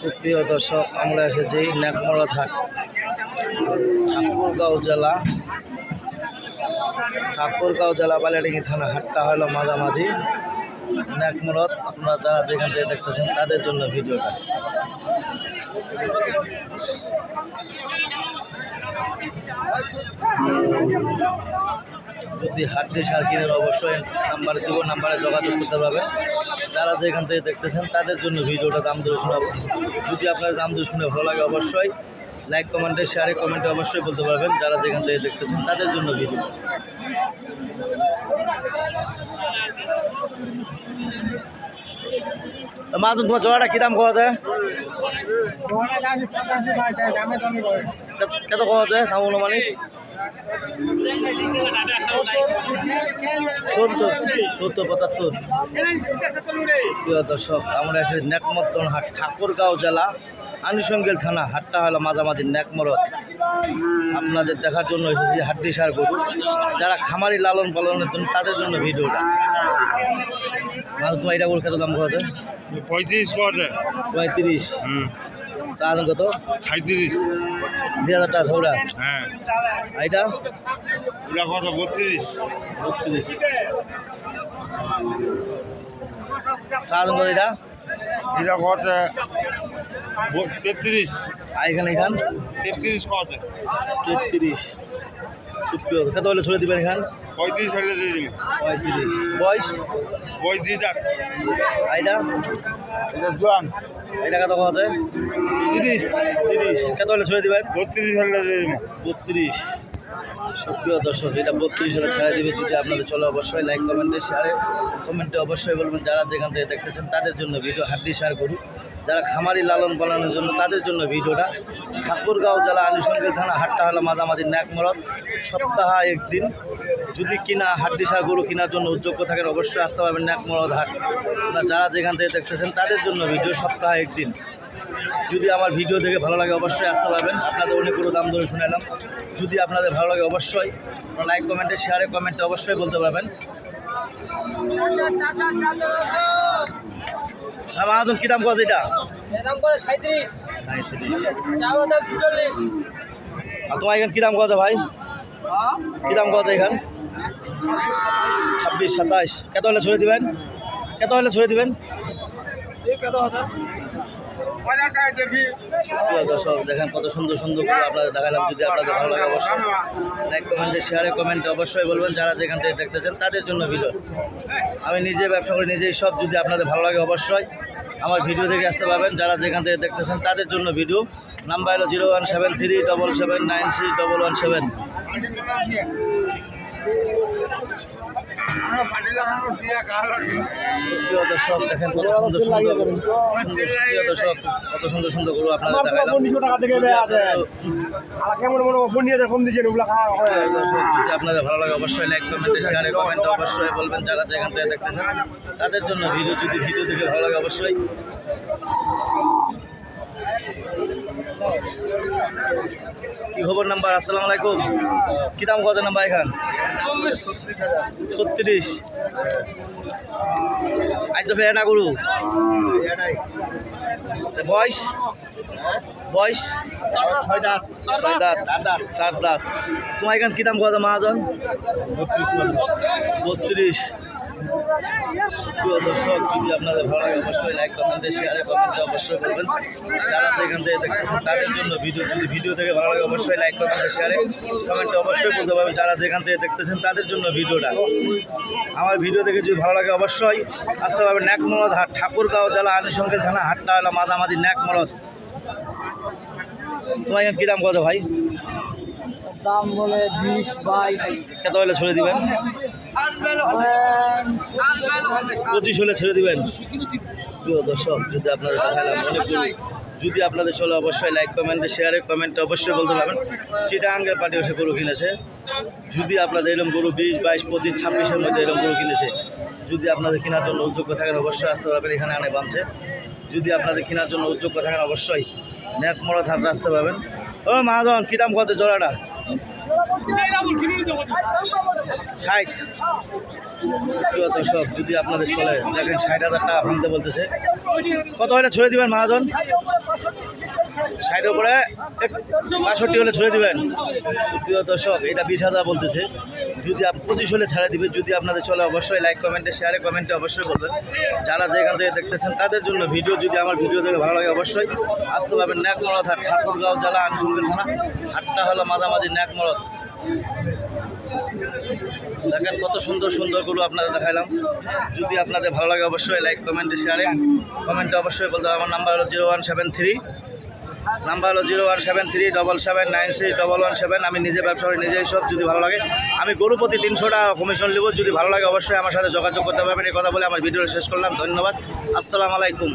সুপ্রিয় দর্শক, আমরা এসেছি নেকমরদ থাক ঠাকুরগাঁও জেলা। ঠাকুরগাঁও জেলা বালিয়াডিঙ্গি থানা, হাটটা হলো মাঝামাঝি। নেকমরদ আপনারা যারা যেখান থেকে দেখতেছেন, তাদের জন্য ভিডিওটা। যদি হাড্ডি সার কিনেন অবশ্যই নাম্বার দিব, নাম্বারে যোগাযোগ করতে পারবেন যারা যেখান থেকে দেখতেছেন, তাদের জন্য ভিডিওটা দাম ধরে শোনাবো। যদি আপনার দাম ধরে শুনে ভালো লাগে, অবশ্যই লাইক কমেন্টে শেয়ারে কমেন্টে অবশ্যই বলতে পারবেন। যারা যেখান থেকে দেখতেছেন, তাদের জন্য ভিডিও মাদুন তোমার জোড়াটা কী দাম কোয়া যায়? কত পাওয়া যায় দাম পঁচাত্তর দর্শক আমরা এসে নেকমত্তন হাট ঠাকুরগাঁও জেলা। আনুষঙ্গিল থানা হাটটা হলো মাঝামাঝি নেকমরদ আপনাদের দেখার জন্য এসেছি হাড্ডি সার গরু। যারা খামারি লালন পালনের জন্য তাদের জন্য ভিডিওটা। মাছ তোমার এটা গরু কত দাম কত আছে? পঁয়ত্রিশ পঁয়ত্রিশ। হুম। চার কত? সাঁত্রিশ দুই হাজার টাকা ছৌড়া হ্যাঁ। এটা? ওরা কত? বত্রিশ। বত্রিশ। চার কত এটা? এটা কত? তেত্রিশ। আর এখানে এখান? তেত্রিশ কত তেত্রিশ। সুপ্রিয় কত বলে ছড়ে দিবেন এখান? পঁয়ত্রিশ হলে দিয়ে দিন পঁয়ত্রিশ। বয়স? পঁয়ত্রিশ যাক। আর এটা? জোয়ান। এটা কত আছে তিরিশ। তিরিশ। কত হলে ছড়ে দিবেন? বত্রিশ হলে দিয়ে দিন বত্রিশ। সুপ্রিয় দর্শক, এটা বত্রিশ হলে ছেড়ে দিবে। যদি আপনাদের চলে অবশ্যই লাইক কমেন্টে শেয়ারে কমেন্টে অবশ্যই বলবেন যারা যেখান থেকে দেখতেছেন তাদের জন্য ভিডিও হাড্ডি শেয়ার করুন। যারা খামারি লালন পালনের জন্য তাদের জন্য ভিডিওটা ঠাকুরগাঁও জেলা আনুষঙ্গিক থানা, হাটটা হলো মাঝামাঝি ন্যাকমরদ সপ্তাহ একদিন। যদি কিনা হাড্ডি সার গরু কেনার জন্য উদ্যোগ্য থাকেন, অবশ্যই আসতে পারবেন ন্যাকমরদ হাট। যারা যেখান থেকে দেখতেছেন তাদের জন্য ভিডিও সপ্তাহে একদিন। যদি আমার ভিডিও দেখে ভালো লাগে অবশ্যই আসতে পারবেন। আপনাদের অনেকগুলো দাম ধরে শুনেলাম। যদি আপনাদের ভালো লাগে অবশ্যই লাইক কমেন্টে শেয়ারে কমেন্টে অবশ্যই বলতে পারবেন। আর মাহাজন কী দাম কত এটা? তোমার এখানে কী দাম কত ভাই? কী দাম কত এখান? ছাব্বিশ সাতাশ। কত হলে ছড়ে দিবেন? কত হলে ছড়ে দিবেন? প্রিয় দর্শক, দেখেন কত সুন্দর সুন্দর করে আপনাদের দেখালাম, যদি আপনাদের ভালো লাগে অবশ্যই লাইক কমেন্টে শেয়ারে কমেন্টে অবশ্যই বলবেন, যারা যেখান থেকে দেখতেছেন তাদের জন্য ভিডিও আমি নিজে ব্যবসা করি, নিজেই সব যদি আপনাদের ভালো লাগে অবশ্যই আমার ভিডিও দেখে আসতে পারবেন। যারা যেখান থেকে দেখতেছেন তাদের জন্য ভিডিও নাম্বার হলো zero one seven three double seven nine six double one seven দর্শক দেখেন কত সুন্দর সুন্দর দর্শক কত সুন্দর সুন্দর গরু যদি আপনাদের ভালো লাগে অবশ্যই লাইক কমেন্টে শেয়ারে কমেন্টে অবশ্যই বলবেন। যারা যেখান থেকে দেখতেছেন তাদের জন্য ভিডিও যদি ভিডিও দেখে ভালো লাগে অবশ্যই। কি খবর নাম্বার? আসসালামু আলাইকুম। কি দাম কত নাম্বার এখান? ছত্রিশ। আজ তো ফেরা না করু বয়স? বয়স? চার দাঁত তোমার এখান কি দাম কত মহাজন বত্রিশ। প্রিয় দর্শক যদি আপনাদের ভালো লাগে অবশ্যই লাইক কমেন্টে শেয়ারে কমেন্টে অবশ্যই করবেন। যারা যেখান থেকে দেখতেছেন তাদের জন্য ভিডিও যদি ভিডিও থেকে ভালো লাগে অবশ্যই লাইক কমেন্টে শেয়ারে কমেন্টে অবশ্যই বলতে পারবেন। যারা যেখান থেকে দেখতেছেন তাদের জন্য ভিডিওটা আমার ভিডিও দেখে যদি ভালো লাগে অবশ্যই আসতে পারবেন ন্যাকমরদ হাট ঠাকুরগাঁও জেলা আনুষঙ্গিক থানা হাটটা হলো মাঝামাঝি ন্যাকমরদ তোমার এখানে কী দাম কত ভাই? দাম বলে বিশ বাইশ। কত হলে ছেড়ে দিবেন? পঁচিশ হলে ছেড়ে দিবেন। প্রিয় দর্শক যদি আপনাদের দেখালাম অনেকগুলো যদি আপনাদের চলে অবশ্যই লাইক কমেন্টে শেয়ারে কমেন্টে অবশ্যই বলতে পারবেন। চিটাঙ্গের পার্টি এসে গরু কিনেছে। যদি আপনাদের এরকম গরু বিশ বাইশ পঁচিশ ছাব্বিশের মধ্যে এরকম গরু কিনেছে যদি আপনাদের কেনার জন্য উদ্যোগ্য থাকেন অবশ্যই আসতে পারবেন এখানে আনে বামছে যদি আপনাদের কেনার জন্য উদ্যোগ্য থাকেন অবশ্যই ন্যাক মরা থাকতে আসতে পারবেন ও মহাজন কী দাম কত জোড়াটা? ষাট। দর্শক, যদি আপনাদের চলে, দেখেন ষাট হাজার টাকা ভাঙতে বলতেছে। কত হলে ছড়ে দিবেন মহাজন? ষাটের উপরে বাষট্টি হলে ছড়ে দিবেন। প্রিয় দর্শক, এটা বিশ হাজার বলতেছে। যদি পঁচিশ হলে ছাড়ে দিবে। যদি আপনাদের চলে, অবশ্যই লাইক কমেন্টে শেয়ারে কমেন্টে অবশ্যই বলবেন। যারা যেখান থেকে দেখতেছেন, তাদের জন্য ভিডিও যদি আমার ভিডিও দেখে ভালো লাগে, অবশ্যই। আসতে পারবেন ন্যাকমরত হাট ঠাকুরগাঁও জেলা আনসুলগঞ্জ থানা, হাটটা হলো মাঝামাঝি ন্যাকমরত দেখেন কত সুন্দর সুন্দর গরু আপনাদের দেখাইলাম। যদি আপনাদের ভালো লাগে অবশ্যই লাইক কমেন্টে শেয়ারে কমেন্টে অবশ্যই বলতে। আমার নাম্বার হলো zero one seven three number হলো zero one seven three double seven nine six double one seven আমি নিজে ব্যবসা করি, নিজেই সব যদি ভালো লাগে। আমি গরু প্রতি তিনশো টাকা কমিশন নেব। যদি ভালো লাগে অবশ্যই আমার সাথে যোগাযোগ করতে পারবেন। এই কথা বলে আমার ভিডিও শেষ করলাম। ধন্যবাদ। আসসালামু আলাইকুম।